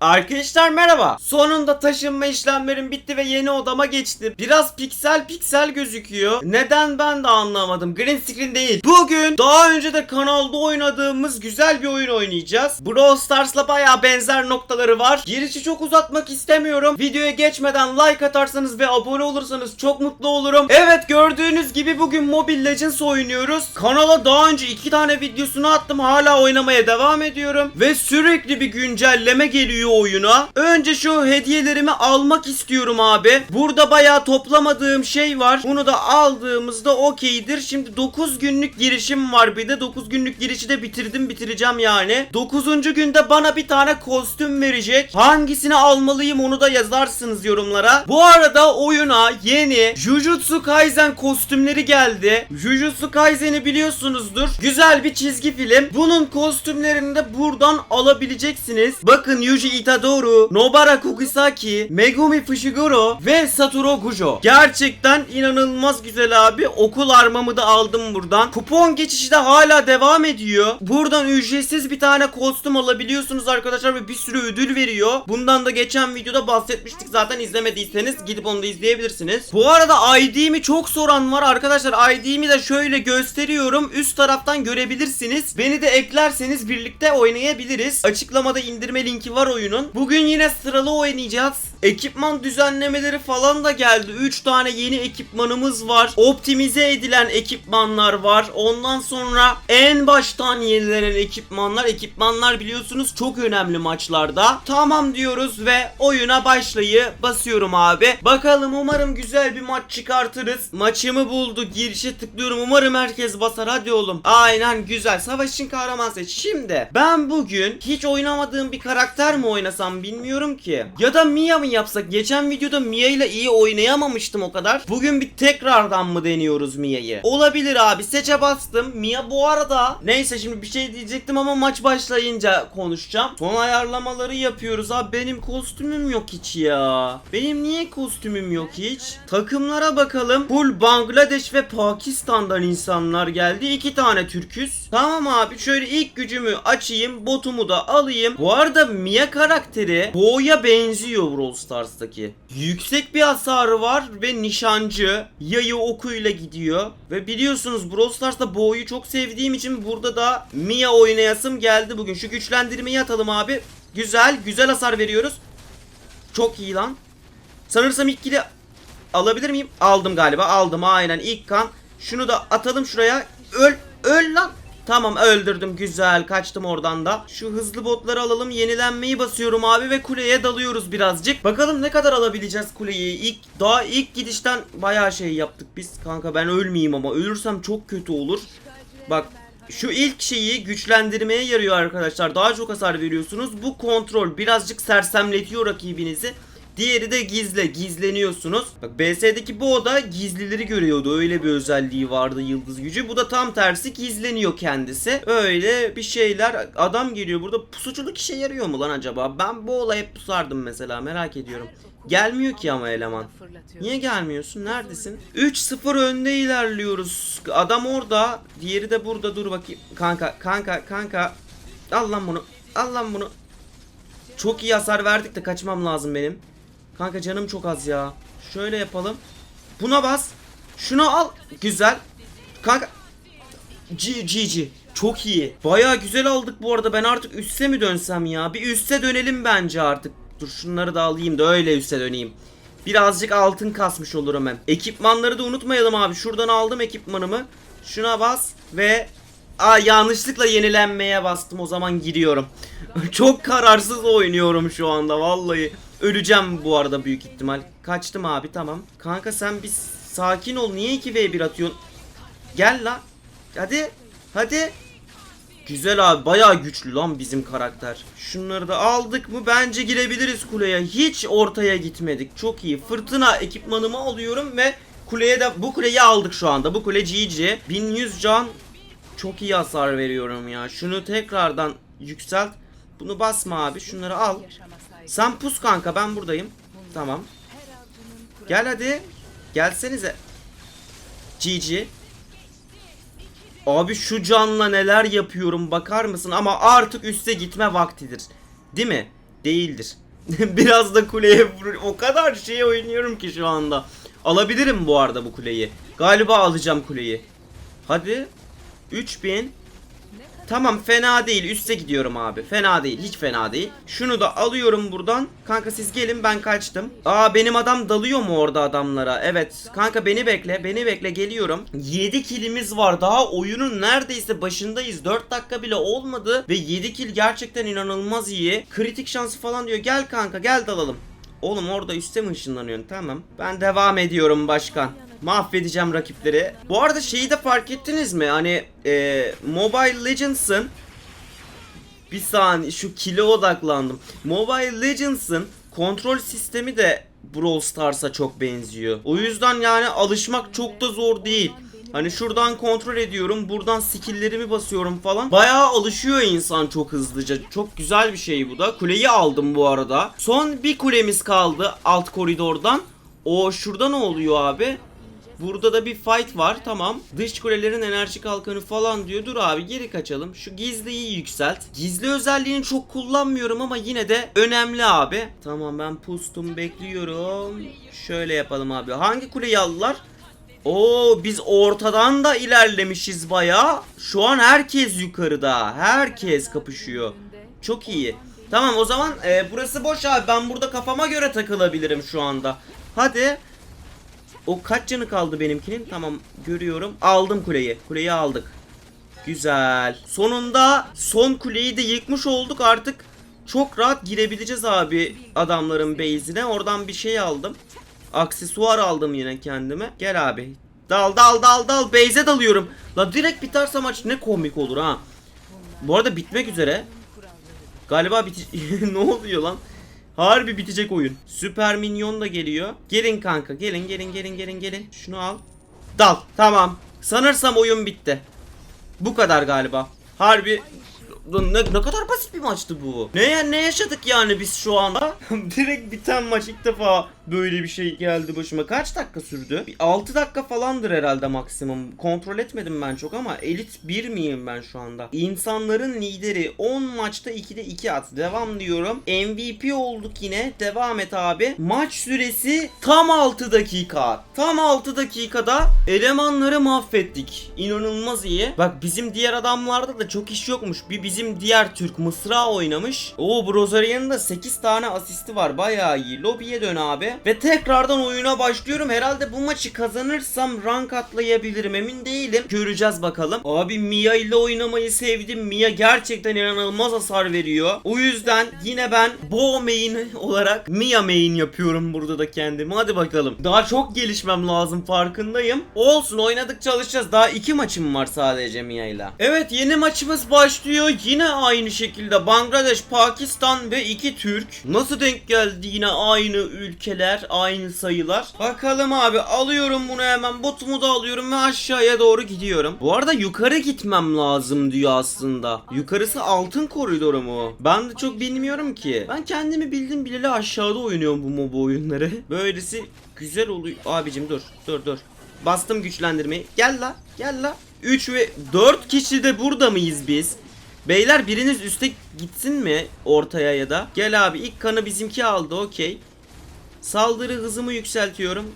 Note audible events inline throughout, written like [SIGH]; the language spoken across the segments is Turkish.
Arkadaşlar merhaba. Sonunda taşınma işlemlerim bitti ve yeni odama geçtim. Biraz piksel piksel gözüküyor. Neden ben de anlamadım. Green screen değil. Bugün daha önce de kanalda oynadığımız güzel bir oyun oynayacağız. Brawl Stars'la baya benzer noktaları var. Girişi çok uzatmak istemiyorum. Videoya geçmeden like atarsanız ve abone olursanız çok mutlu olurum. Evet gördüğünüz gibi bugün Mobile Legends oynuyoruz. Kanala daha önce iki tane videosunu attım. Hala oynamaya devam ediyorum. Ve sürekli bir güncelleme geliyor oyuna. Önce şu hediyelerimi almak istiyorum abi. Burada bayağı toplamadığım şey var. Bunu da aldığımızda okeydir. Şimdi 9 günlük girişim var bir de. 9 günlük girişi de bitirdim bitireceğim yani. 9. günde bana bir tane kostüm verecek. Hangisini almalıyım onu da yazarsınız yorumlara. Bu arada oyuna yeni Jujutsu Kaisen kostümleri geldi. Jujutsu Kaisen'i biliyorsunuzdur. Güzel bir çizgi film. Bunun kostümlerini de buradan alabileceksiniz. Bakın Yuji Itadori, Nobara Kugisaki, Megumi Fushiguro ve Satoru Gojo. Gerçekten inanılmaz güzel abi. Okul armamı da aldım buradan. Kupon geçişi de hala devam ediyor. Buradan ücretsiz bir tane kostüm alabiliyorsunuz arkadaşlar ve bir sürü ödül veriyor. Bundan da geçen videoda bahsetmiştik zaten izlemediyseniz gidip onu da izleyebilirsiniz. Bu arada ID'mi çok soran var arkadaşlar. ID'mi de şöyle gösteriyorum. Üst taraftan görebilirsiniz. Beni de eklerseniz birlikte oynayabiliriz. Açıklamada indirme linki var oyunun. Bugün yine sıralı oynayacağız. Ekipman düzenlemeleri falan da geldi. 3 tane yeni ekipmanımız var. Optimize edilen ekipmanlar var. Ondan sonra en baştan yenilenen ekipmanlar. Ekipmanlar biliyorsunuz çok önemli maçlarda. Tamam diyoruz ve oyuna başlayı basıyorum abi. Bakalım umarım güzel bir maç çıkartırız. Maçımı buldu. Girişe tıklıyorum. Umarım herkes basar. Hadi oğlum. Aynen güzel. Savaş için kahraman seç. Şimdi ben bugün hiç oynamadığım bir karakter mi oynasam bilmiyorum ki. Ya da Mia mı yapsak? Geçen videoda Mia ile iyi oynayamamıştım o kadar. Bugün bir tekrardan mı deniyoruz Mia'yı? Olabilir abi. Seçe bastım. Mia bu arada. Neyse şimdi bir şey diyecektim ama maç başlayınca konuşacağım. Son ayarlamaları yapıyoruz abi. Benim kostümüm yok hiç ya. Benim niye kostümüm yok hiç? Takımlara bakalım. Full Bangladeş ve Pakistan'dan insanlar geldi. İki tane Türküz. Tamam abi şöyle ilk gücümü açayım. Botumu da alayım. Bu arada Mia karakteri Bo'ya benziyor Brawl Stars'taki. Yüksek bir hasarı var ve nişancı. Yayı okuyla gidiyor. Ve biliyorsunuz Brawl Stars'ta Bo'yu çok sevdiğim için burada da Mia oynayasım geldi bugün. Şu güçlendirmeyi atalım abi. Güzel, güzel hasar veriyoruz. Çok iyi lan. Sanırsam ilk kili alabilir miyim? Aldım galiba. Aldım aynen ilk kan. Şunu da atalım şuraya. Öl, öl lan. Tamam öldürdüm güzel kaçtım oradan da. Şu hızlı botları alalım yenilenmeyi basıyorum abi ve kuleye dalıyoruz birazcık. Bakalım ne kadar alabileceğiz kuleyi. İlk daha ilk gidişten bayağı şey yaptık biz. Kanka ben ölmeyeyim ama ölürsem çok kötü olur. Bak şu ilk şeyi güçlendirmeye yarıyor arkadaşlar. Daha çok hasar veriyorsunuz. Bu kontrol birazcık sersemletiyor rakibinizi. Diğeri de gizle, gizleniyorsunuz. Bak BS'deki bu oda gizlileri görüyordu. Öyle bir özelliği vardı yıldız gücü. Bu da tam tersi gizleniyor kendisi. Öyle bir şeyler. Adam geliyor burada. Pusuculuk işe yarıyor mu lan acaba? Ben bu olaya hep pusardım mesela merak ediyorum. Gelmiyor ki ama eleman. Niye gelmiyorsun? Neredesin? 3-0 önde ilerliyoruz. Adam orada. Diğeri de burada. Dur bakayım. Kanka, kanka, kanka. Al lan bunu. Al lan bunu. Çok iyi hasar verdik de kaçmam lazım benim. Kanka canım çok az ya. Şöyle yapalım. Buna bas. Şunu al. Güzel. Kanka. GG. Çok iyi. Baya güzel aldık bu arada. Ben artık üste mi dönsem ya? Bir üste dönelim bence artık. Dur şunları da alayım da öyle üste döneyim. Birazcık altın kasmış olurum hem. Ekipmanları da unutmayalım abi. Şuradan aldım ekipmanımı. Şuna bas ve Aa yanlışlıkla yenilenmeye bastım o zaman giriyorum. [LAUGHS] Çok kararsız oynuyorum şu anda vallahi. Öleceğim bu arada büyük ihtimal. Kaçtım abi tamam. Kanka sen bir sakin ol. Niye 2v1 atıyorsun? Gel la. Hadi. Hadi. Güzel abi bayağı güçlü lan bizim karakter. Şunları da aldık mı bence girebiliriz kuleye. Hiç ortaya gitmedik. Çok iyi. Fırtına ekipmanımı alıyorum ve kuleye de bu kuleyi aldık şu anda. Bu kule GG. 1100 can çok iyi hasar veriyorum ya. Şunu tekrardan yükselt. Bunu basma abi. Şunları al. Sen pus kanka ben buradayım. Tamam. Gel hadi. Gelsenize. GG. Abi şu canla neler yapıyorum bakar mısın? Ama artık üste gitme vaktidir. Değil mi? Değildir. [LAUGHS] Biraz da kuleye vurur. O kadar şey oynuyorum ki şu anda. Alabilirim bu arada bu kuleyi. Galiba alacağım kuleyi. Hadi. 3000. Tamam fena değil. Üste gidiyorum abi. Fena değil. Hiç fena değil. Şunu da alıyorum buradan. Kanka siz gelin ben kaçtım. Aa benim adam dalıyor mu orada adamlara? Evet. Kanka beni bekle. Beni bekle geliyorum. 7 kilimiz var. Daha oyunun neredeyse başındayız. 4 dakika bile olmadı. Ve 7 kill gerçekten inanılmaz iyi. Kritik şansı falan diyor. Gel kanka gel dalalım. Oğlum orada üste mi ışınlanıyorsun? Tamam. Ben devam ediyorum başkan. Mahvedeceğim rakipleri. Bu arada şeyi de fark ettiniz mi? Hani e, Mobile Legends'ın bir saniye şu kile odaklandım. Mobile Legends'ın kontrol sistemi de Brawl Stars'a çok benziyor. O yüzden yani alışmak çok da zor değil. Hani şuradan kontrol ediyorum, buradan skill'lerimi basıyorum falan. Bayağı alışıyor insan çok hızlıca. Çok güzel bir şey bu da. Kuleyi aldım bu arada. Son bir kulemiz kaldı alt koridordan. O şurada ne oluyor abi? Burada da bir fight var tamam. Dış kulelerin enerji kalkanı falan diyor. Dur abi geri kaçalım. Şu gizliyi yükselt. Gizli özelliğini çok kullanmıyorum ama yine de önemli abi. Tamam ben pustum bekliyorum. Şöyle yapalım abi. Hangi kuleyi aldılar? Oo biz ortadan da ilerlemişiz baya. Şu an herkes yukarıda. Herkes kapışıyor. Çok iyi. Tamam o zaman e, burası boş abi. Ben burada kafama göre takılabilirim şu anda. Hadi. O kaç canı kaldı benimkinin? Tamam görüyorum. Aldım kuleyi. Kuleyi aldık. Güzel. Sonunda son kuleyi de yıkmış olduk artık. Çok rahat girebileceğiz abi adamların base'ine. Oradan bir şey aldım. Aksesuar aldım yine kendime. Gel abi. Dal dal dal dal. Base'e dalıyorum. La direkt biterse maç ne komik olur ha. Bu arada bitmek üzere. Galiba biti... [LAUGHS] ne oluyor lan? Harbi bitecek oyun. Süper minyon da geliyor. Gelin kanka gelin gelin gelin gelin gelin. Şunu al. Dal. Tamam. Sanırsam oyun bitti. Bu kadar galiba. Harbi ne, ne kadar basit bir maçtı bu. Ne ne yaşadık yani biz şu anda? [LAUGHS] Direkt biten maç ilk defa böyle bir şey geldi başıma. Kaç dakika sürdü? Bir 6 dakika falandır herhalde maksimum. Kontrol etmedim ben çok ama elit 1 miyim ben şu anda? İnsanların lideri 10 maçta 2'de 2 at. Devam diyorum. MVP olduk yine. Devam et abi. Maç süresi tam 6 dakika. Tam 6 dakikada elemanları mahvettik. İnanılmaz iyi. Bak bizim diğer adamlarda da çok iş yokmuş. Bir bizim diğer Türk Mısra oynamış. O Brozarian'ın da 8 tane asisti var. Bayağı iyi. Lobiye dön abi. Ve tekrardan oyuna başlıyorum. Herhalde bu maçı kazanırsam rank atlayabilirim. Emin değilim. Göreceğiz bakalım. Abi Mia ile oynamayı sevdim. Mia gerçekten inanılmaz hasar veriyor. O yüzden yine ben Bo main olarak Mia main yapıyorum burada da kendimi. Hadi bakalım. Daha çok gelişmem lazım farkındayım. Olsun oynadık çalışacağız. Daha iki maçım var sadece Mia ile. Evet yeni maçımız başlıyor. Yine aynı şekilde Bangladeş, Pakistan ve iki Türk. Nasıl denk geldi yine aynı ülkeler, aynı sayılar. Bakalım abi alıyorum bunu hemen botumu da alıyorum ve aşağıya doğru gidiyorum. Bu arada yukarı gitmem lazım diyor aslında. Yukarısı altın koridoru mu? Ben de çok bilmiyorum ki. Ben kendimi bildim bileli aşağıda oynuyorum bu MOBA oyunları. [LAUGHS] Böylesi güzel oluyor. Abicim dur dur dur. Bastım güçlendirmeyi. Gel la gel la. 3 ve 4 kişi de burada mıyız biz? Beyler biriniz üste gitsin mi ortaya ya da? Gel abi ilk kanı bizimki aldı okey. Saldırı hızımı yükseltiyorum.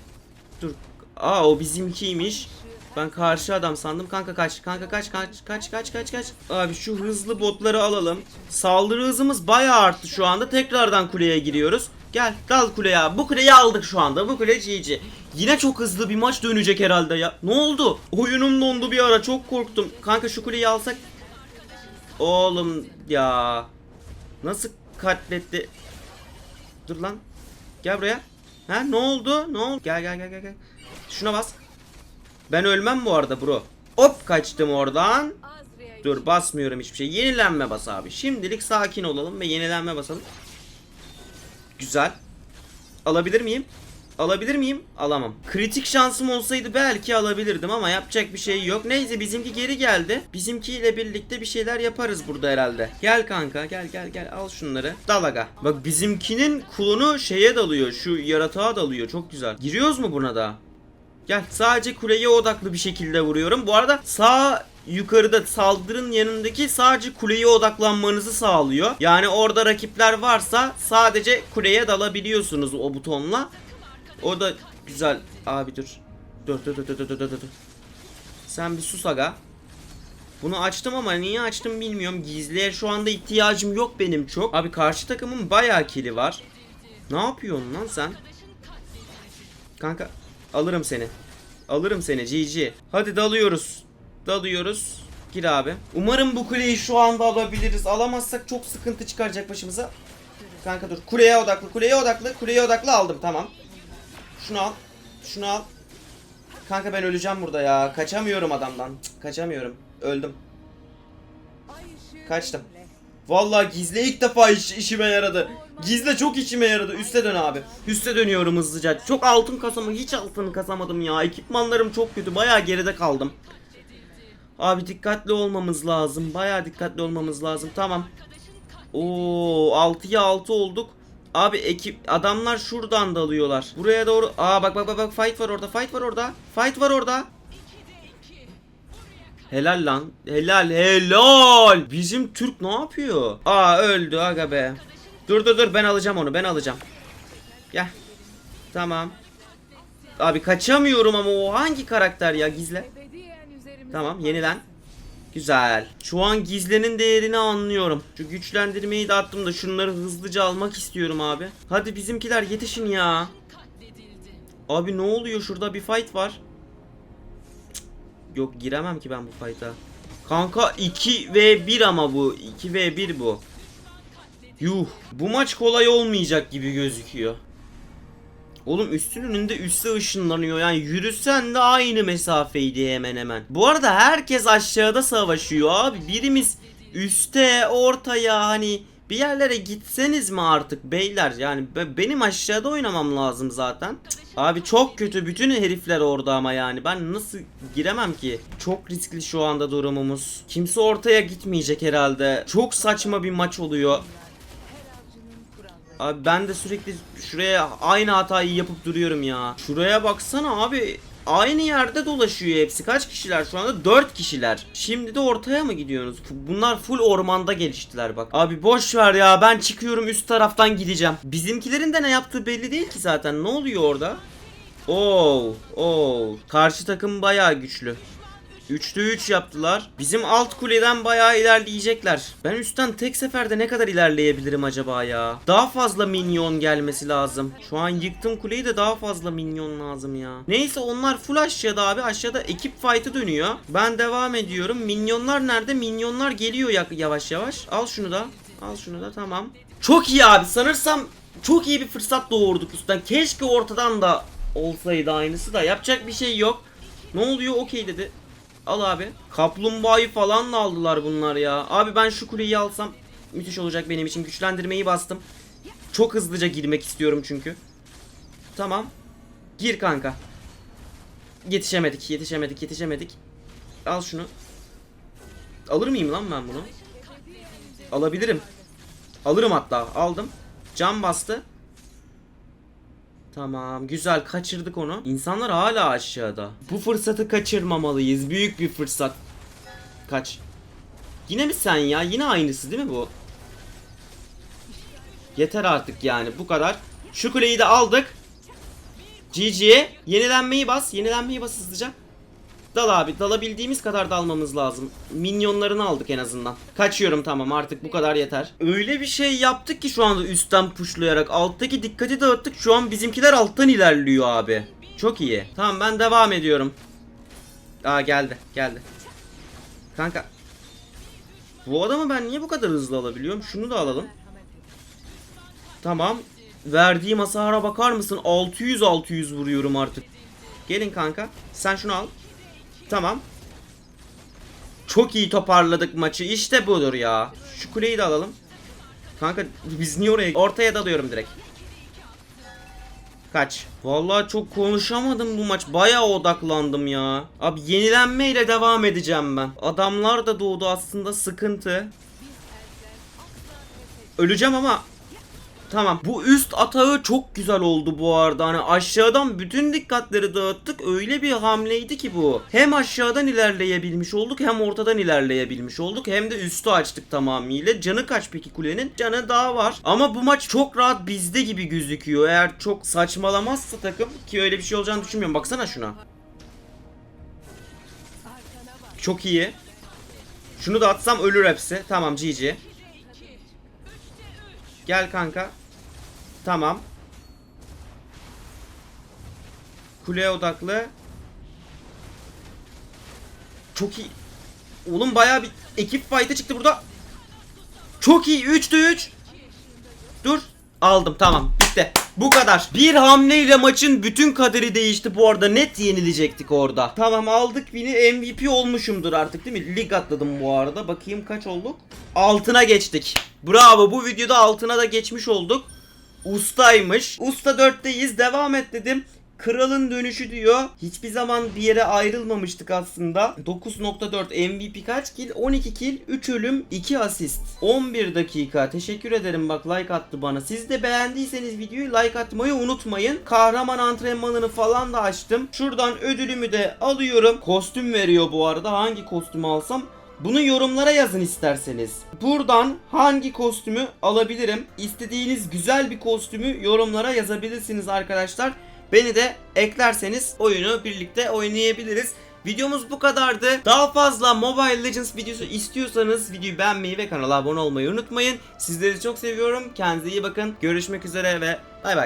Dur. Aa o bizimkiymiş. Ben karşı adam sandım. Kanka kaç. Kanka kaç kaç kaç kaç kaç kaç. Abi şu hızlı botları alalım. Saldırı hızımız bayağı arttı şu anda. Tekrardan kuleye giriyoruz. Gel dal kuleye abi. Bu kuleyi aldık şu anda. Bu kule GG. Yine çok hızlı bir maç dönecek herhalde ya. Ne oldu? Oyunum dondu bir ara. Çok korktum. Kanka şu kuleyi alsak Oğlum ya. Nasıl katletti? Dur lan. Gel buraya. Ha ne oldu? Ne oldu? Gel gel gel gel gel. Şuna bas. Ben ölmem bu arada bro. Hop kaçtım oradan. Dur basmıyorum hiçbir şey. Yenilenme bas abi. Şimdilik sakin olalım ve yenilenme basalım. Güzel. Alabilir miyim? Alabilir miyim? Alamam. Kritik şansım olsaydı belki alabilirdim ama yapacak bir şey yok. Neyse bizimki geri geldi. Bizimkiyle birlikte bir şeyler yaparız burada herhalde. Gel kanka gel gel gel al şunları. Dalaga. Bak bizimkinin kulunu şeye dalıyor. Şu yaratığa dalıyor. Çok güzel. Giriyoruz mu buna da? Gel sadece kuleye odaklı bir şekilde vuruyorum. Bu arada sağ yukarıda saldırın yanındaki sadece kuleye odaklanmanızı sağlıyor. Yani orada rakipler varsa sadece kuleye dalabiliyorsunuz o butonla. O da güzel. Abi. Dur dur dur dur dur dur dur. dur. Sen bir sus aga. Bunu açtım ama niye açtım bilmiyorum. Gizliye şu anda ihtiyacım yok benim çok. Abi karşı takımın bayağı kili var. Ne yapıyorsun lan sen? Kanka alırım seni. Alırım seni GG. Hadi dalıyoruz. Dalıyoruz. Gir abi. Umarım bu kuleyi şu anda alabiliriz. Alamazsak çok sıkıntı çıkaracak başımıza. Kanka dur. Kuleye odaklı, kuleye odaklı, kuleye odaklı aldım tamam. Şunu al. Şunu al. Kanka ben öleceğim burada ya. Kaçamıyorum adamdan. Cık, kaçamıyorum. Öldüm. Kaçtım. Vallahi gizli ilk defa iş, işime yaradı. Gizle çok işime yaradı. Üste dön abi. Üste dönüyorum hızlıca. Çok altın kasama hiç altın kasamadım ya. Ekipmanlarım çok kötü. Bayağı geride kaldım. Abi dikkatli olmamız lazım. Bayağı dikkatli olmamız lazım. Tamam. Oo 6'ya 6 olduk. Abi ekip adamlar şuradan dalıyorlar. Buraya doğru. Aa bak bak bak bak fight var orada. Fight var orada. Fight var orada. Helal lan. Helal helal. Bizim Türk ne yapıyor? Aa öldü aga be. Dur dur dur ben alacağım onu ben alacağım. Gel. Tamam. Abi kaçamıyorum ama o hangi karakter ya gizle. Tamam yenilen. Güzel. Şu an gizlenin değerini anlıyorum. Şu güçlendirmeyi de attım da şunları hızlıca almak istiyorum abi. Hadi bizimkiler yetişin ya. Abi ne oluyor şurada bir fight var. Yok giremem ki ben bu fight'a. Kanka 2 v 1 ama bu. 2 v 1 bu. Yuh. Bu maç kolay olmayacak gibi gözüküyor. Oğlum üstün önünde üste ışınlanıyor. Yani yürüsen de aynı mesafeydi hemen hemen. Bu arada herkes aşağıda savaşıyor abi. Birimiz üste, ortaya hani bir yerlere gitseniz mi artık beyler? Yani be- benim aşağıda oynamam lazım zaten. Abi çok kötü bütün herifler orada ama yani ben nasıl giremem ki? Çok riskli şu anda durumumuz. Kimse ortaya gitmeyecek herhalde. Çok saçma bir maç oluyor. Abi ben de sürekli şuraya aynı hatayı yapıp duruyorum ya. Şuraya baksana abi. Aynı yerde dolaşıyor hepsi. Kaç kişiler şu anda? 4 kişiler. Şimdi de ortaya mı gidiyorsunuz? Bunlar full ormanda geliştiler bak. Abi boş ver ya. Ben çıkıyorum üst taraftan gideceğim. Bizimkilerin de ne yaptığı belli değil ki zaten. Ne oluyor orada? Oo, oo. Karşı takım bayağı güçlü. 3'te 3 yaptılar. Bizim alt kuleden bayağı ilerleyecekler. Ben üstten tek seferde ne kadar ilerleyebilirim acaba ya? Daha fazla minyon gelmesi lazım. Şu an yıktım kuleyi de daha fazla minyon lazım ya. Neyse onlar full aşağıda abi. Aşağıda ekip fight'ı dönüyor. Ben devam ediyorum. Minyonlar nerede? Minyonlar geliyor ya- yavaş yavaş. Al şunu da. Al şunu da tamam. Çok iyi abi. Sanırsam çok iyi bir fırsat doğurduk üstten. Keşke ortadan da olsaydı aynısı da. Yapacak bir şey yok. Ne oluyor? Okey dedi. Al abi. Kaplumbağayı falan da aldılar bunlar ya. Abi ben şu kuleyi alsam müthiş olacak benim için. Güçlendirmeyi bastım. Çok hızlıca girmek istiyorum çünkü. Tamam. Gir kanka. Yetişemedik, yetişemedik, yetişemedik. Al şunu. Alır mıyım lan ben bunu? Alabilirim. Alırım hatta. Aldım. Cam bastı. Tamam güzel kaçırdık onu. İnsanlar hala aşağıda. Bu fırsatı kaçırmamalıyız. Büyük bir fırsat. Kaç. Yine mi sen ya? Yine aynısı değil mi bu? Yeter artık yani bu kadar. Şu kuleyi de aldık. GG'ye yenilenmeyi bas. Yenilenmeyi bas hızlıca. Dal abi dalabildiğimiz kadar dalmamız lazım. Minyonlarını aldık en azından. Kaçıyorum tamam artık bu kadar yeter. Öyle bir şey yaptık ki şu anda üstten puşlayarak alttaki dikkati dağıttık. Şu an bizimkiler alttan ilerliyor abi. Çok iyi. Tamam ben devam ediyorum. Aa geldi geldi. Kanka. Bu adamı ben niye bu kadar hızlı alabiliyorum? Şunu da alalım. Tamam. Verdiğim hasara bakar mısın? 600-600 vuruyorum artık. Gelin kanka. Sen şunu al. Tamam. Çok iyi toparladık maçı. İşte budur ya. Şu kuleyi de alalım. Kanka biz niye oraya... Ortaya dalıyorum direkt. Kaç. Vallahi çok konuşamadım bu maç. Bayağı odaklandım ya. Abi yenilenmeyle devam edeceğim ben. Adamlar da doğdu aslında sıkıntı. Öleceğim ama Tamam. Bu üst atağı çok güzel oldu bu arada. Hani aşağıdan bütün dikkatleri dağıttık. Öyle bir hamleydi ki bu. Hem aşağıdan ilerleyebilmiş olduk hem ortadan ilerleyebilmiş olduk. Hem de üstü açtık tamamıyla. Canı kaç peki kulenin? Canı daha var. Ama bu maç çok rahat bizde gibi gözüküyor. Eğer çok saçmalamazsa takım ki öyle bir şey olacağını düşünmüyorum. Baksana şuna. Çok iyi. Şunu da atsam ölür hepsi. Tamam GG. Gel kanka. Tamam. Kuleye odaklı. Çok iyi. Oğlum bayağı bir ekip fight'ı çıktı burada. Çok iyi. 3'te 3. Dur. Aldım tamam. Bitti. Bu kadar. Bir hamleyle maçın bütün kaderi değişti. Bu arada net yenilecektik orada. Tamam aldık beni MVP olmuşumdur artık değil mi? Lig atladım bu arada. Bakayım kaç olduk? Altına geçtik. Bravo bu videoda altına da geçmiş olduk. Ustaymış. Usta 4'teyiz. Devam et dedim. Kralın dönüşü diyor. Hiçbir zaman bir yere ayrılmamıştık aslında. 9.4 MVP kaç kill? 12 kill, 3 ölüm, 2 asist. 11 dakika. Teşekkür ederim bak like attı bana. Siz de beğendiyseniz videoyu like atmayı unutmayın. Kahraman antrenmanını falan da açtım. Şuradan ödülümü de alıyorum. Kostüm veriyor bu arada. Hangi kostümü alsam? Bunu yorumlara yazın isterseniz. Buradan hangi kostümü alabilirim? İstediğiniz güzel bir kostümü yorumlara yazabilirsiniz arkadaşlar. Beni de eklerseniz oyunu birlikte oynayabiliriz. Videomuz bu kadardı. Daha fazla Mobile Legends videosu istiyorsanız videoyu beğenmeyi ve kanala abone olmayı unutmayın. Sizleri çok seviyorum. Kendinize iyi bakın. Görüşmek üzere ve bay bay.